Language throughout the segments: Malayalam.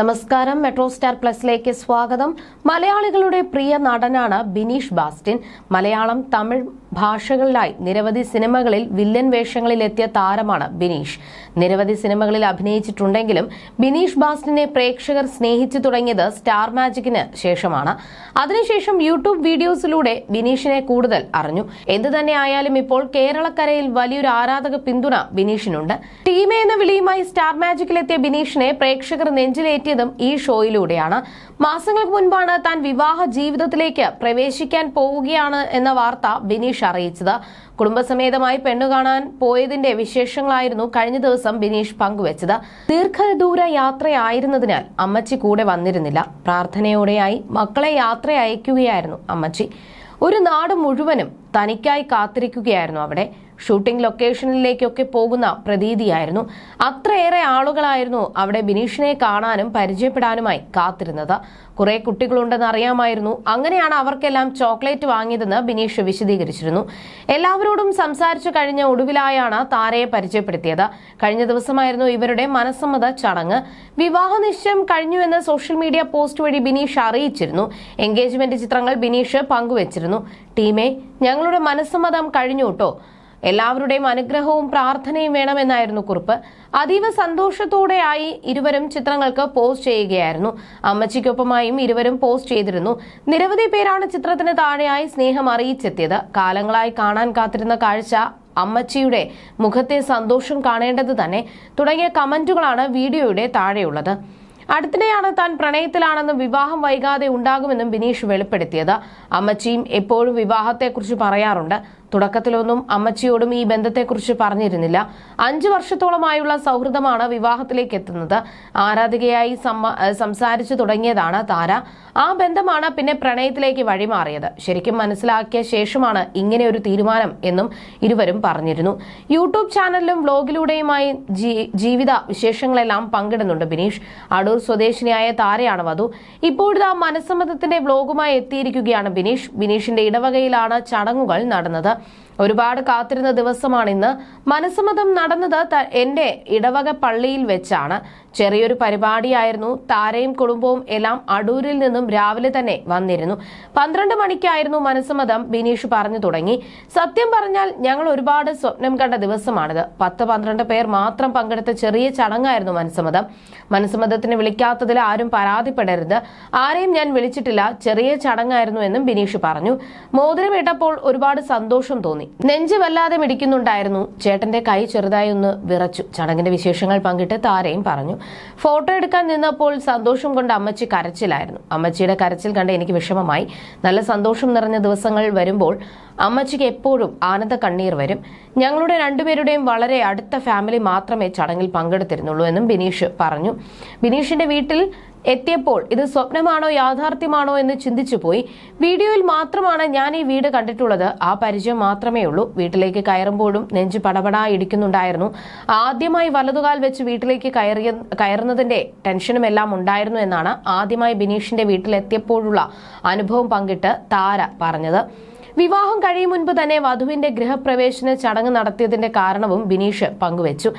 നമസ്കാരം. മെട്രോ സ്റ്റാർ പ്ലസിലേക്ക് സ്വാഗതം. മലയാളികളുടെ പ്രിയ നടനാണ് ബിനീഷ് ബാസ്റ്റിൻ. മലയാളം തമിഴ് ഭാഷകളിലായി നിരവധി സിനിമകളിൽ വില്ലൻ വേഷങ്ങളിൽ എത്തിയ താരമാണ് ബിനീഷ്. നിരവധി സിനിമകളിൽ അഭിനയിച്ചിട്ടുണ്ടെങ്കിലും ബിനീഷ് ബാസ്റ്റിനെ പ്രേക്ഷകർ സ്നേഹിച്ചു തുടങ്ങിയത് സ്റ്റാർ മാജിക്കിന് ശേഷമാണ്. അതിനുശേഷം യൂട്യൂബ് വീഡിയോസിലൂടെ ബിനീഷിനെ കൂടുതൽ അറിഞ്ഞു. എന്തു തന്നെ ആയാലും ഇപ്പോൾ കേരളക്കരയിൽ വലിയൊരു ആരാധക പിന്തുണ ബിനീഷിനുണ്ട്. ടീമേ എന്ന വിളിയുമായി സ്റ്റാർ മാജിക്കിലെത്തിയ ബിനീഷിനെ പ്രേക്ഷകർ നെഞ്ചിലേറ്റിയതും ഈ ഷോയിലൂടെയാണ്. മാസങ്ങൾക്ക് മുൻപാണ് താൻ വിവാഹ ജീവിതത്തിലേക്ക് പ്രവേശിക്കാൻ പോവുകയാണ് എന്ന വാർത്ത ബിനീഷ് അറിയിച്ചത്. കുടുംബസമേതമായി പെണ്ണു കാണാൻ പോയതിന്റെ വിശേഷങ്ങളായിരുന്നു കഴിഞ്ഞ ദിവസം ബിനീഷ് പങ്കുവച്ചത്. ദീർഘദൂര യാത്രയായിരുന്നതിനാൽ അമ്മച്ചി കൂടെ വന്നിരുന്നില്ല. പ്രാർത്ഥനയോടെയായി മക്കളെ യാത്ര അയക്കുകയായിരുന്നു അമ്മച്ചി. ഒരു നാട് മുഴുവനും തനിക്കായി കാത്തിരിക്കുകയായിരുന്നു അവിടെ. ഷൂട്ടിംഗ് ലൊക്കേഷനിലേക്കൊക്കെ പോകുന്ന പ്രതീതിയായിരുന്നു. അത്രയേറെ ആളുകളായിരുന്നു അവിടെ ബിനീഷിനെ കാണാനും പരിചയപ്പെടാനുമായി കാത്തിരുന്നത്. കുറെ കുട്ടികളുണ്ടെന്ന് അറിയാമായിരുന്നു. അങ്ങനെയാണ് അവർക്കെല്ലാം ചോക്ലേറ്റ് വാങ്ങിയതെന്ന് ബിനീഷ് വിശദീകരിച്ചിരുന്നു. എല്ലാവരോടും സംസാരിച്ചു കഴിഞ്ഞ ഒടുവിലായാണ് താരയെ പരിചയപ്പെടുത്തിയത്. കഴിഞ്ഞ ദിവസമായിരുന്നു ഇവരുടെ മനസ്സമ്മത ചടങ്ങ്. വിവാഹ നിശ്ചയം കഴിഞ്ഞുവെന്ന് സോഷ്യൽ മീഡിയ പോസ്റ്റ് വഴി ബിനീഷ് അറിയിച്ചിരുന്നു. എൻഗേജ്മെന്റ് ചിത്രങ്ങൾ ബിനീഷ് പങ്കുവച്ചിരുന്നു. ടീമേ ഞങ്ങളുടെ മനസ്സമ്മതം കഴിഞ്ഞു കേട്ടോ. എല്ലാവരുടെയും അനുഗ്രഹവും പ്രാർത്ഥനയും വേണമെന്നായിരുന്നു കുറിപ്പ്. അതീവ സന്തോഷത്തോടെയായി ഇരുവരും ചിത്രങ്ങൾക്ക് പോസ്റ്റ് ചെയ്യുകയായിരുന്നു. അമ്മച്ചിക്കൊപ്പമായും ഇരുവരും പോസ്റ്റ് ചെയ്തിരുന്നു. നിരവധി പേരാണ് ചിത്രത്തിന് താഴെയായി സ്നേഹം അറിയിച്ചെത്തിയത്. കാലങ്ങളായി കാണാൻ കാത്തിരുന്ന കാഴ്ച അമ്മച്ചിയുടെ മുഖത്തെ സന്തോഷം കാണേണ്ടത് തന്നെ തുടങ്ങിയ കമന്റുകളാണ് വീഡിയോയുടെ താഴെയുള്ളത്. അടുത്തിടെയാണ് താൻ പ്രണയത്തിലാണെന്നും വിവാഹം വൈകാതെ ഉണ്ടാകുമെന്നും ബിനീഷ് വെളിപ്പെടുത്തിയത്. അമ്മച്ചിയും എപ്പോഴും വിവാഹത്തെക്കുറിച്ച് പറയാറുണ്ട്. തുടക്കത്തിലൊന്നും അമ്മച്ചിയോടും ഈ ബന്ധത്തെക്കുറിച്ച് പറഞ്ഞിരുന്നില്ല. അഞ്ചു വർഷത്തോളമായുള്ള സൗഹൃദമാണ് വിവാഹത്തിലേക്ക് എത്തുന്നത് ആരാധികയായി സംസാരിച്ചു തുടങ്ങിയതാണ് താര. ആ ബന്ധമാണ് പിന്നെ പ്രണയത്തിലേക്ക് വഴിമാറിയത്. ശരിക്കും മനസ്സിലാക്കിയ ശേഷമാണ് ഇങ്ങനെ ഒരു തീരുമാനം എന്നും ഇരുവരും പറഞ്ഞിരുന്നു. യൂട്യൂബ് ചാനലിലും വ്ലോഗിലൂടെയുമായി ജീവിത വിശേഷങ്ങളെല്ലാം പങ്കിടുന്നുണ്ട് ബിനീഷ്. അടൂർ സ്വദേശിനിയായ താരയാണ് വധു. ഇപ്പോഴിതാ മനസ്സമ്മതത്തിന്റെ വ്ലോഗുമായി എത്തിയിരിക്കുകയാണ് ബിനീഷ്. ബിനീഷിന്റെ ഇടവകയിലാണ് ചടങ്ങുകൾ നടന്നത്. ഒരുപാട് കാത്തിരുന്ന ദിവസമാണ് ഇന്ന്. മനസ്സമ്മതം നടന്നത് എന്റെ ഇടവക പള്ളിയിൽ വെച്ചാണ്. ചെറിയൊരു പരിപാടിയായിരുന്നു. താരയും കുടുംബവും എല്ലാം അടൂരിൽ നിന്നും രാവിലെ തന്നെ വന്നിരുന്നു. പന്ത്രണ്ട് മണിക്കായിരുന്നു മനസ്സമ്മതം ബിനീഷ് പറഞ്ഞു തുടങ്ങി. സത്യം പറഞ്ഞാൽ ഞങ്ങൾ ഒരുപാട് സ്വപ്നം കണ്ട ദിവസമാണിത്. പത്ത് പന്ത്രണ്ട് പേർ മാത്രം പങ്കെടുത്ത ചെറിയ ചടങ്ങായിരുന്നു മനസ്സമ്മതം. മനസ്സമ്മതത്തിന് വിളിക്കാത്തതിൽ ആരും പരാതിപ്പെടരുത്. ആരെയും ഞാൻ വിളിച്ചിട്ടില്ല. ചെറിയ ചടങ്ങായിരുന്നു എന്നും ബിനീഷ് പറഞ്ഞു. മോതിരം ഇട്ടപ്പോൾ ഒരുപാട് സന്തോഷം തോന്നി. നെഞ്ച് വല്ലാതെ മിടിക്കുന്നുണ്ടായിരുന്നു. ചേട്ടന്റെ കൈ ചെറുതായി ഒന്ന് വിറച്ചു. ചടങ്ങിന്റെ വിശേഷങ്ങൾ പങ്കിട്ട് താരയും പറഞ്ഞു. ഫോട്ടോ എടുക്കാൻ നിന്നപ്പോൾ സന്തോഷം കൊണ്ട് അമ്മച്ചി കരച്ചിലായിരുന്നു. അമ്മച്ചിയുടെ കരച്ചിൽ കണ്ട് എനിക്ക് വിഷമമായി. നല്ല സന്തോഷം നിറഞ്ഞ ദിവസങ്ങൾ വരുമ്പോൾ അമ്മച്ചിക്ക് എപ്പോഴും ആനന്ദ കണ്ണീർ വരും. ഞങ്ങളുടെ രണ്ടുപേരുടെയും വളരെ അടുത്ത ഫാമിലി മാത്രമേ ചടങ്ങിൽ പങ്കെടുത്തിരുന്നുള്ളൂ എന്നും ബിനീഷ് പറഞ്ഞു. ബിനീഷിന്റെ വീട്ടിൽ എത്തിയപ്പോൾ ഇത് സ്വപ്നമാണോ യാഥാർത്ഥ്യമാണോ എന്ന് ചിന്തിച്ചു പോയി വീഡിയോയിൽ മാത്രമാണ് ഞാൻ ഈ വീട് കണ്ടിട്ടുള്ളത്. ആ പരിചയം മാത്രമേ ഉള്ളൂ. വീട്ടിലേക്ക് കയറുമ്പോഴും നെഞ്ച് പടപടാ ഇടിക്കുന്നുണ്ടായിരുന്നു. ആദ്യമായി വലതുകാൽ വെച്ച് വീട്ടിലേക്ക് കയറിയ കയറുന്നതിന്റെ ടെൻഷനും എല്ലാം ഉണ്ടായിരുന്നു എന്നാണ് ആദ്യമായി ബിനീഷിന്റെ വീട്ടിലെത്തിയപ്പോഴുള്ള അനുഭവം പങ്കിട്ട് താര പറഞ്ഞത്. വിവാഹം കഴിയും മുൻപ് തന്നെ വധുവിന്റെ ഗൃഹപ്രവേശന ചടങ്ങ് നടത്തിയതിന്റെ കാരണവും ബിനീഷ് പങ്കുവച്ചു.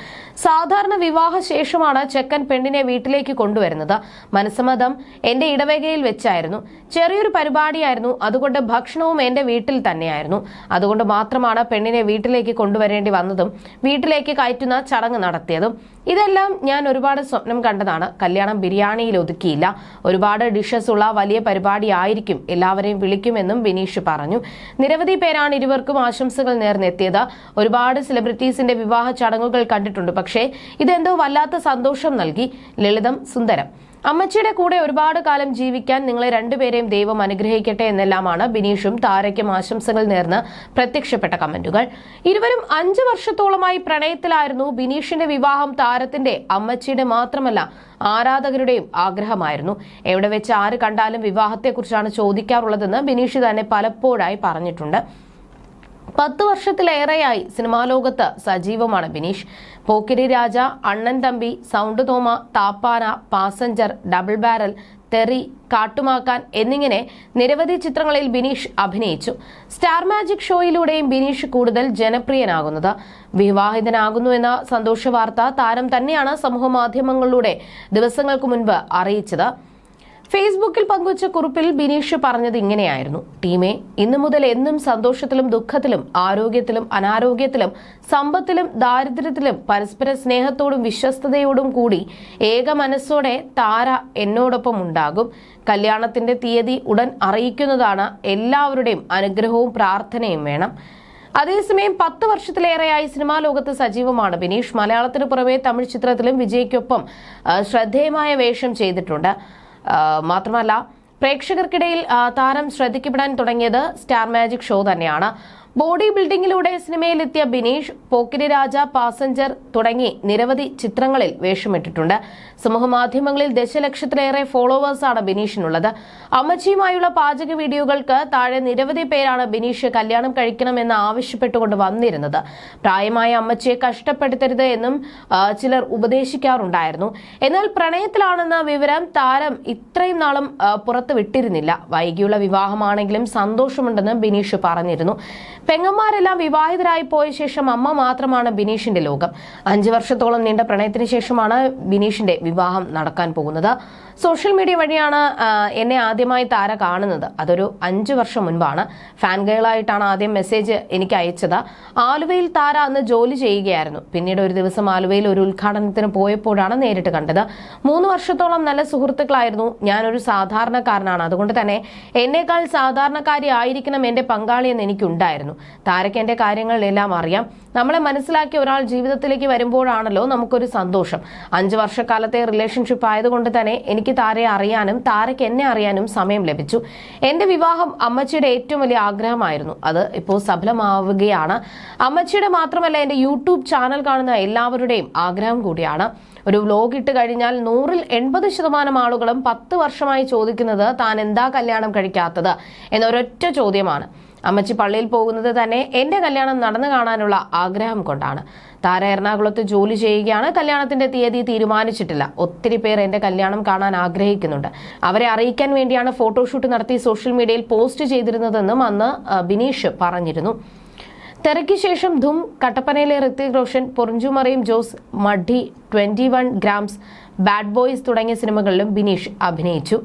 സാധാരണ വിവാഹ ശേഷമാണ് ചെക്കൻ പെണ്ണിനെ വീട്ടിലേക്ക് കൊണ്ടുവരുന്നത്. മനസ്സമ്മതം എന്റെ ഇടവകയിൽ വെച്ചായിരുന്നു. ചെറിയൊരു പരിപാടിയായിരുന്നു. അതുകൊണ്ട് ഭക്ഷണവും എന്റെ വീട്ടിൽ തന്നെയായിരുന്നു. അതുകൊണ്ട് മാത്രമാണ് പെണ്ണിനെ വീട്ടിലേക്ക് കൊണ്ടുവരേണ്ടി വന്നതും വീട്ടിലേക്ക് കയറ്റുന്ന ചടങ്ങ് നടത്തിയതും. ഇതെല്ലാം ഞാൻ ഒരുപാട് സ്വപ്നം കണ്ടതാണ്. കല്യാണം ബിരിയാണിയിൽ ഒതുക്കിയില്ല. ഒരുപാട് ഡിഷസ് ഉള്ള വലിയ പരിപാടി ആയിരിക്കും. എല്ലാവരെയും വിളിക്കുമെന്നും ബിനീഷ് പറഞ്ഞു. നിരവധി പേരാണ് ഇരുവർക്കും ആശംസകൾ നേർന്നെത്തിയത്. ഒരുപാട് സെലിബ്രിറ്റീസിന്റെ വിവാഹ ചടങ്ങുകൾ കണ്ടിട്ടുണ്ട്. പക്ഷേ ഇതെന്തോ വല്ലാത്ത സന്തോഷം നൽകി. ലളിതം സുന്ദരം. അമ്മച്ചിയുടെ കൂടെ ഒരുപാട് കാലം ജീവിക്കാൻ നിങ്ങളെ രണ്ടുപേരെയും ദൈവം അനുഗ്രഹിക്കട്ടെ എന്നെല്ലാമാണ്. ബിനീഷും താരയ്ക്കും ആശംസകൾ നേർന്ന് പ്രത്യക്ഷപ്പെട്ട കമന്റുകൾ. ഇരുവരും അഞ്ചു വർഷത്തോളമായി പ്രണയത്തിലായിരുന്നു. ബിനീഷിന്റെ വിവാഹം താരത്തിന്റെ അമ്മച്ചിയുടെ മാത്രമല്ല ആരാധകരുടെയും ആഗ്രഹമായിരുന്നു. എവിടെ വെച്ച് ആര് കണ്ടാലും വിവാഹത്തെക്കുറിച്ചാണ് ചോദിക്കാറുള്ളതെന്ന് ബിനീഷ് തന്നെ പലപ്പോഴായി പറഞ്ഞിട്ടുണ്ട്. പത്ത് വർഷത്തിലേറെയായി സിനിമാ ലോകത്ത് സജീവമാണ് Bineesh. Pokkiri Raja Annan Thampi sound Thoma Thappana passenger double barrel Theri Kattumakkan എന്നിങ്ങനെ നിരവധി ചിത്രങ്ങളിൽ ബിനീഷ് അഭിനയിച്ചു. സ്റ്റാർ മാജിക് ഷോയിലൂടെയും ബിനീഷ് കൂടുതൽ ജനപ്രിയനാകുന്നത്. വിവാഹിതനാകുന്നു എന്ന സന്തോഷ വാർത്ത താരം തന്നെയാണ് സമൂഹ മാധ്യമങ്ങളിലൂടെ ദിവസങ്ങൾക്ക് മുൻപ് അറിയിച്ചത്. ഫേസ്ബുക്കിൽ പങ്കുവച്ച കുറിപ്പിൽ ബിനീഷ് പറഞ്ഞത് ഇങ്ങനെയായിരുന്നു. ടീമെ ഇന്നു മുതൽ എന്നും സന്തോഷത്തിലും ദുഃഖത്തിലും ആരോഗ്യത്തിലും അനാരോഗ്യത്തിലും സമ്പത്തിലും ദാരിദ്ര്യത്തിലും പരസ്പര സ്നേഹത്തോടും വിശ്വസ്തയോടും കൂടി ഏക മനസ്സോടെ താര എന്നോടൊപ്പം ഉണ്ടാകും. കല്യാണത്തിന്റെ തീയതി ഉടൻ അറിയിക്കുന്നതാണ് എല്ലാവരുടെയും അനുഗ്രഹവും പ്രാർത്ഥനയും വേണം. അതേസമയം പത്ത് വർഷത്തിലേറെയായി സിനിമാ ലോകത്ത് സജീവമാണ് ബിനീഷ്. മലയാളത്തിന് പുറമെ തമിഴ് ചിത്രത്തിലും വിജയ്ക്കൊപ്പം ശ്രദ്ധേയമായ വേഷം ചെയ്തിട്ടുണ്ട്. മാത്രമല്ല പ്രേക്ഷകർക്കിടയിൽ താരം ശ്രദ്ധിക്കപ്പെടാൻ തുടങ്ങിയത് സ്റ്റാർ മാജിക് ഷോ തന്നെയാണ്. ബോഡി ബിൽഡിംഗിലൂടെ സിനിമയിലെത്തിയ ബിനീഷ് പോക്കിരി രാജ പാസഞ്ചർ തുടങ്ങി നിരവധി ചിത്രങ്ങളിൽ വേഷമിട്ടിട്ടുണ്ട്. സമൂഹമാധ്യമങ്ങളിൽ ദശലക്ഷത്തിലേറെ ഫോളോവേഴ്സാണ് ബിനീഷിനുള്ളത്. അമ്മച്ചിയുമായുള്ള പാചക വീഡിയോകൾക്ക് താഴെ നിരവധി പേരാണ് ബിനീഷ് കല്യാണം കഴിക്കണമെന്ന് ആവശ്യപ്പെട്ടുകൊണ്ട് വന്നിരുന്നത്. പ്രായമായ അമ്മച്ചിയെ കഷ്ടപ്പെടുത്തരുത് എന്നും ചിലർ ഉപദേശിക്കാറുണ്ടായിരുന്നു. എന്നാൽ പ്രണയത്തിലാണെന്ന വിവരം താരം ഇത്രയും നാളും പുറത്തുവിട്ടിരുന്നില്ല. പുറത്തു വിട്ടിരുന്നില്ല വൈകിയുള്ള വിവാഹമാണെങ്കിലും സന്തോഷമുണ്ടെന്ന് ബിനീഷ് പറഞ്ഞിരുന്നു. പെങ്ങന്മാരെല്ലാം വിവാഹിതരായി പോയ ശേഷം അമ്മ മാത്രമാണ് ബിനീഷിന്റെ ലോകം. അഞ്ചു വർഷത്തോളം നീണ്ട പ്രണയത്തിന് ശേഷമാണ് ബിനീഷിന്റെ വിവാഹം നടക്കാൻ പോകുന്നത്. സോഷ്യൽ മീഡിയ വഴിയാണ് എന്നെ ആദ്യമായി താര കാണുന്നത്. അതൊരു അഞ്ചു വർഷം മുൻപാണ്. ഫാൻ ഗേളായിട്ടാണ് ആദ്യം മെസ്സേജ് എനിക്ക് അയച്ചത്. ആലുവയിൽ താര അന്ന് ജോലി ചെയ്യുകയായിരുന്നു. പിന്നീട് ഒരു ദിവസം ആലുവയിൽ ഒരു ഉദ്ഘാടനത്തിന് പോയപ്പോഴാണ് നേരിട്ട് കണ്ടത്. മൂന്ന് വർഷത്തോളം നല്ല സുഹൃത്തുക്കളായിരുന്നു. ഞാനൊരു സാധാരണക്കാരനാണ്. അതുകൊണ്ട് തന്നെ എന്നേക്കാൾ സാധാരണക്കാരി ആയിരിക്കണം എന്റെ പങ്കാളിയെന്ന് എനിക്കുണ്ടായിരുന്നു. താരയ്ക്ക് എന്റെ കാര്യങ്ങളിലെല്ലാം അറിയാം. നമ്മളെ മനസ്സിലാക്കിയ ഒരാൾ ജീവിതത്തിലേക്ക് വരുമ്പോഴാണല്ലോ നമുക്കൊരു സന്തോഷം. അഞ്ച് വർഷക്കാലത്തെ റിലേഷൻഷിപ്പ് ആയതുകൊണ്ട് തന്നെ എനിക്ക് താരയെ അറിയാനും താരയ്ക്ക് എന്നെ അറിയാനും സമയം ലഭിച്ചു. എന്റെ വിവാഹം അമ്മച്ചിയുടെ ഏറ്റവും വലിയ ആഗ്രഹമായിരുന്നു. അത് ഇപ്പോൾ സഫലമാവുകയാണ്. അമ്മച്ചിയുടെ മാത്രമല്ല എന്റെ യൂട്യൂബ് ചാനൽ കാണുന്ന എല്ലാവരുടെയും ആഗ്രഹം കൂടിയാണ്. ഒരു വ്ലോഗ് ഇട്ട് കഴിഞ്ഞാൽ നൂറിൽ എൺപത് ശതമാനം ആളുകളും പത്ത് വർഷമായി ചോദിക്കുന്നത് താൻ എന്താ കല്യാണം കഴിക്കാത്തത് എന്നൊരൊറ്റ ചോദ്യമാണ്. അമ്മച്ചി പള്ളിയിൽ പോകുന്നത് തന്നെ എന്റെ കല്യാണം നടന്നു കാണാനുള്ള ആഗ്രഹം കൊണ്ടാണ്. താര എറണാകുളത്ത് ജോലി ചെയ്യുകയാണ്. കല്യാണത്തിന്റെ തീയതി തീരുമാനിച്ചിട്ടില്ല. ഒത്തിരി പേർ എന്റെ കല്യാണം കാണാൻ ആഗ്രഹിക്കുന്നുണ്ട്. അവരെ അറിയിക്കാൻ വേണ്ടിയാണ് ഫോട്ടോഷൂട്ട് നടത്തി സോഷ്യൽ മീഡിയയിൽ പോസ്റ്റ് ചെയ്തിരുന്നതെന്നും അന്ന് ബിനീഷ് പറഞ്ഞിരുന്നു. തെരയ്ക്ക് ശേഷം ധും കട്ടപ്പനയിലെ Hrithik Roshan പൊറിഞ്ചുമറിയും Jose muddy twenty one grams bad boys തുടങ്ങിയ സിനിമകളിലും ബിനീഷ് അഭിനയിച്ചു.